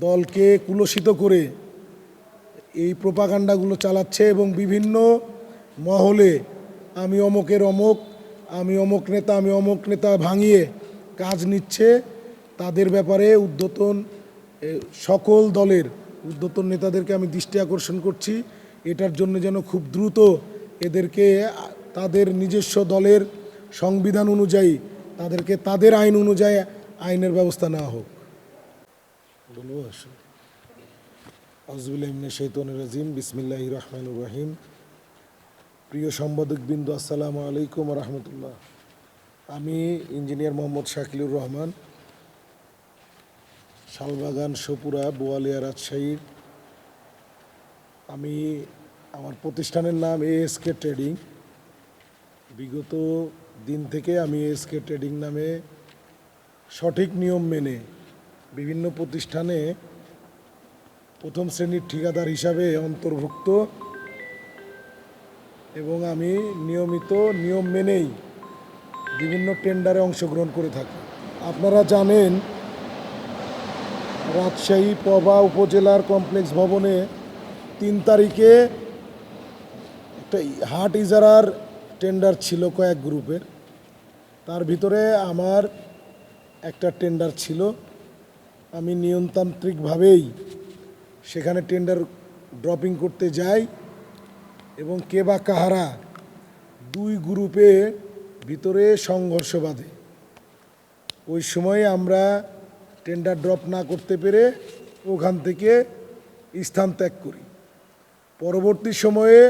দলকে কুলসিত করে এই প্রোপাগান্ডাগুলো চালাচ্ছে এবং বিভিন্ন মহলে আমি অমকের অমক, আমি অমক নেতা, আমি অমক নেতা ভাঙিয়ে কাজ নিচ্ছে। তাদের ব্যাপারে উদ্যতন সকল দলের উদ্যতন নেতাদেরকে আমি দৃষ্টি আকর্ষণ করছি। এটার জন্য যেন খুব দ্রুত এদেরকে, তাদের নিজস্ব দলের সংবিধান অনুযায়ী, তাদেরকে তাদের আইন অনুযায়ী আইনের ব্যবস্থা নেওয়া হোক। বলব আসলে আউজবিল্লাহিমিনে শৈতনুর রাজিম বিসমিল্লাহ রহমান রাহিম। প্রিয় সম্পাদক বিন্দু, আসসালামু আলাইকুম রহমতুল্লাহ। আমি ইঞ্জিনিয়ার মোহাম্মদ শাকিলুর রহমান, শালবাগান, সপুরা, বোয়ালিয়া রাজশাহীর আমি আমার প্রতিষ্ঠানের নাম এএসকে ট্রেডিং। বিগত দিন থেকে আমি এএসকে ট্রেডিং নামে সঠিক নিয়ম মেনে বিভিন্ন প্রতিষ্ঠানে প্রথম শ্রেণির ঠিকাদার হিসাবে অন্তর্ভুক্ত এবং আমি নিয়মিত নিয়ম মেনেই বিভিন্ন টেন্ডারে অংশগ্রহণ করে থাকি। আপনারা জানেন, রাজশাহী পবা উপজেলার কমপ্লেক্স ভবনে তিন তারিখে একটা হাট ইজারার টেন্ডার ছিল কয়েক গ্রুপের। তার ভিতরে আমার একটা টেন্ডার ছিল। আমি নিয়মতান্ত্রিকভাবেই সেখানে টেন্ডার ড্রপিং করতে যাই এবং কে বা কাহারা দুই গ্রুপে ভিতরে সংঘর্ষ বাঁধে। ওই সময়ে আমরা টেন্ডার ড্রপ না করতে পেরে ওখান থেকে স্থান ত্যাগ করি। পরবর্তী সময়ে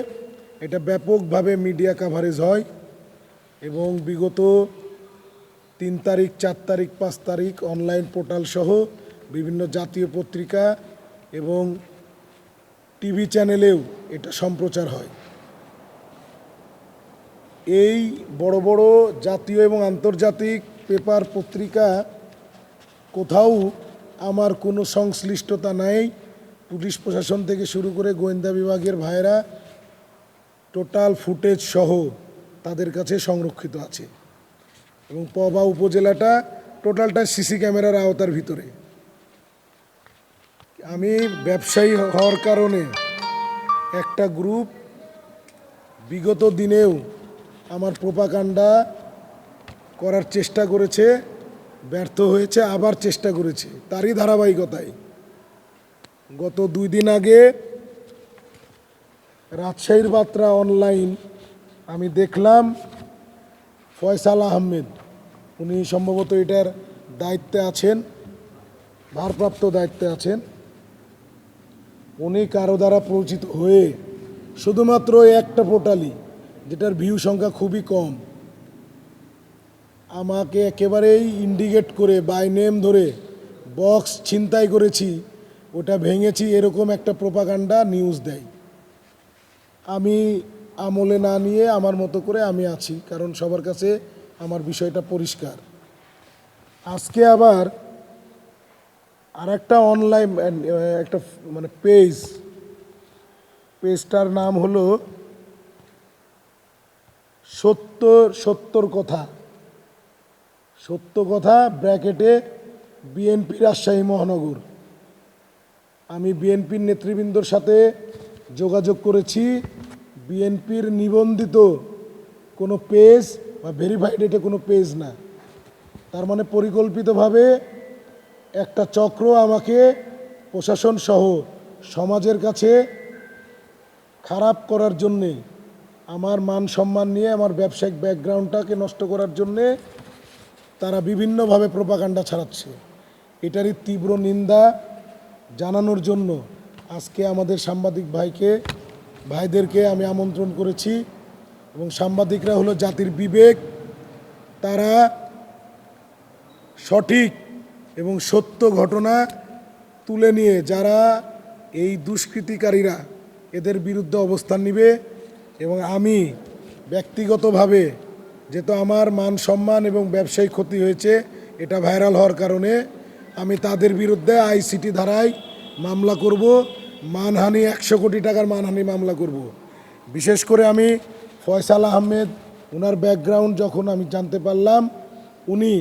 এটা ব্যাপকভাবে মিডিয়া কাভারেজ হয় এবং বিগত তিন তারিখ, চার তারিখ, পাঁচ তারিখ অনলাইন পোর্টাল সহ বিভিন্ন জাতীয় পত্রিকা এবং টিভি চ্যানেলেও এটা সম্প্রচার হয়। এই বড় বড় জাতীয় এবং আন্তর্জাতিক পেপার পত্রিকা কোথাও আমার কোনো সংশ্লিষ্টতা নাই। পুলিশ প্রশাসন থেকে শুরু করে গোয়েন্দা বিভাগের ভাইয়েরা টোটাল ফুটেজ সহ তাদের কাছে সংরক্ষিত আছে। এবং পবা উপজেলাটা টোটালটা সিসি ক্যামেরার আওতার ভিতরে। আমি ব্যবসায়ী হওয়ার কারণে একটা গ্রুপ বিগত দিনেও আমার প্রোপাকাণ্ডা করার চেষ্টা করেছে, ব্যর্থ হয়েছে, আবার চেষ্টা করেছে। তারই ধারাবাহিকতায় গত দুই দিন আগে রাজশাহীর বাত্রা অনলাইন আমি দেখলাম ফয়সাল আহমেদ। উনি সম্ভবত এটার দায়িত্বে আছেন, ভারপ্রাপ্ত দায়িত্বে আছেন। উনি কারও দ্বারা পরিচিত হয়ে শুধুমাত্র একটা পোর্টালই, যেটার ভিউ সংখ্যা খুবই কম। আমাকে একেবারেই ইন্ডিকেট করে বাই নেম ধরে বক্স ছিনতাই করেছি, ওটা ভেঙেছি, এরকম একটা প্রোপাগান্ডা নিউজ দেয়। আমি আমলে না নিয়ে আমার মতো করে আমি আছি, কারণ সবার কাছে আমার বিষয়টা পরিষ্কার। আজকে আবার আর একটা অনলাইন একটা মানে পেজ পেজটার নাম হলো সত্তর সত্তর কথা। সত্য কথা, ব্র্যাকেটে বিএনপি রাজশাহী মহানগর। আমি বিএনপির নেতৃবৃন্দর সাথে যোগাযোগ করেছি। বিএনপির নিবন্ধিত কোনো পেজ বা ভেরিফাইড এটা কোনো পেজ না। তার মানে পরিকল্পিতভাবে একটা চক্র আমাকে প্রশাসন সহ সমাজের কাছে খারাপ করার জন্যে, আমার মান সম্মান নিয়ে, আমার ব্যবসায়িক ব্যাকগ্রাউন্ডটাকে নষ্ট করার জন্যে তারা বিভিন্নভাবে প্রোপাগান্ডা ছাড়াচ্ছে। এটারই তীব্র নিন্দা জানানোর জন্য আজকে আমাদের সাংবাদিক ভাইকে, ভাইদেরকে আমি আমন্ত্রণ করেছি এবং সাংবাদিকরা হলো জাতির বিবেক, তারা সঠিক এবং সত্য ঘটনা তুলে নিয়ে যারা এই দুষ্কৃতিকারীরা এদের বিরুদ্ধে অবস্থান নিবে এবং আমি ব্যক্তিগতভাবে যেহেতু আমার মান সম্মান এবং ব্যবসায়িক ক্ষতি হয়েছে, এটা ভাইরাল হওয়ার কারণে আমি তাদের বিরুদ্ধে আইসিটি ধারায় মামলা করব, মানহানি একশো কোটি টাকার মানহানি মামলা করব। বিশেষ করে আমি ফয়সাল আহমেদ ওনার ব্যাকগ্রাউন্ড যখন আমি জানতে পারলাম, উনি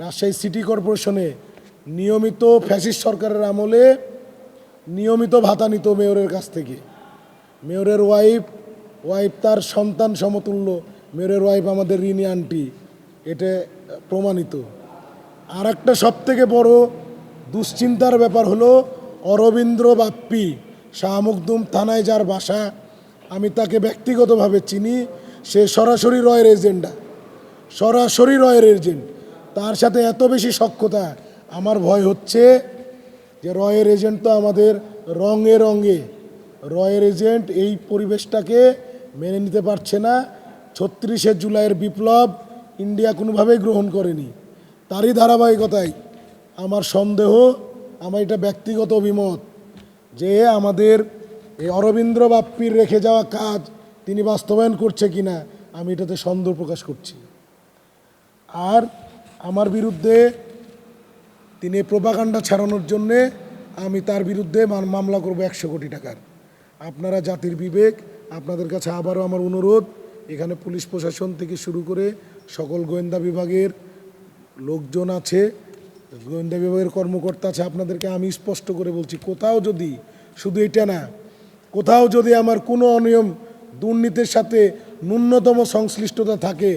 রাজশাহী সিটি কর্পোরেশনে নিয়মিত ফ্যাসিস্ট সরকারের আমলে নিয়মিত ভাতা নিত মেয়রের কাছ থেকে। মেয়রের ওয়াইফ ওয়াইফ তার সন্তান সমতুল্য, মেয়রের ওয়াইফ আমাদের ঋণী আন্টি, এটা প্রমাণিত। আর একটা সব থেকে বড় দুশ্চিন্তার ব্যাপার হলো অরবিন্দ্র বাপ্পি শাহ মুকদুম থানায় যার বাসা, আমি তাকে ব্যক্তিগতভাবে চিনি, সে সরাসরি রয়ের এজেন্ডা। সরাসরি রয়ের এজেন্ট। তার সাথে এত বেশি সক্ষতা আমার ভয় হচ্ছে যে রয়ের এজেন্ট তো আমাদের রঙে রঙে, রয়ের এজেন্ট এই পরিবেশটাকে মেনে নিতে পারছে না। ছত্রিশে জুলাইয়ের বিপ্লব ইন্ডিয়া কোনোভাবেই গ্রহণ করেনি। তারই ধারাবাহিকতায় আমার সন্দেহ, আমার এটা ব্যক্তিগত অভিমত যে আমাদের এই অরবিন্দ্র বাপ্পির রেখে যাওয়া কাজ তিনি বাস্তবায়ন করছে কিনা, আমি এটাতে সন্দেহ প্রকাশ করছি। আর আমার বিরুদ্ধে তিনি প্রোপাগান্ডা ছাড়ানোর জন্যে আমি তার বিরুদ্ধে মামলা করব একশো কোটি টাকার। আপনারা জাতির বিবেক, আপনাদের কাছে আবারও আমার অনুরোধ, এখানে পুলিশ প্রশাসন থেকে শুরু করে সকল গোয়েন্দা বিভাগের লোকজন আছে, গোয়েন্দা বিভাগের কর্মকর্তা আছে, আপনাদেরকে আমি স্পষ্ট করে বলছি, কোথাও যদি, শুধু এটা না, কোথাও যদি আমার কোনো অনিয়ম, দুর্নীতির সাথে ন্যূনতম সংশ্লিষ্টতা থাকে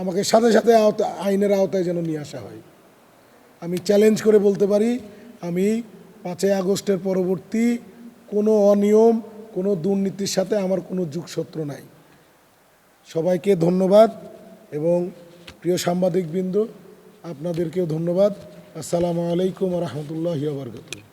আমাকে সাথে সাথে আইনের আওতায় যেন নিয়ে আসা হয়। আমি চ্যালেঞ্জ করে বলতে পারি, আমি পাঁচই আগস্টের পরবর্তী কোনো অনিয়ম, কোনো দুর্নীতির সাথে আমার কোনো যুগসূত্র নাই। সবাইকে ধন্যবাদ এবং প্রিয় সাংবাদিকবৃন্দ, আপনাদেরকেও ধন্যবাদ। আসসালামু আলাইকুম রহমতুল্লাহ বরকতুল্লাহ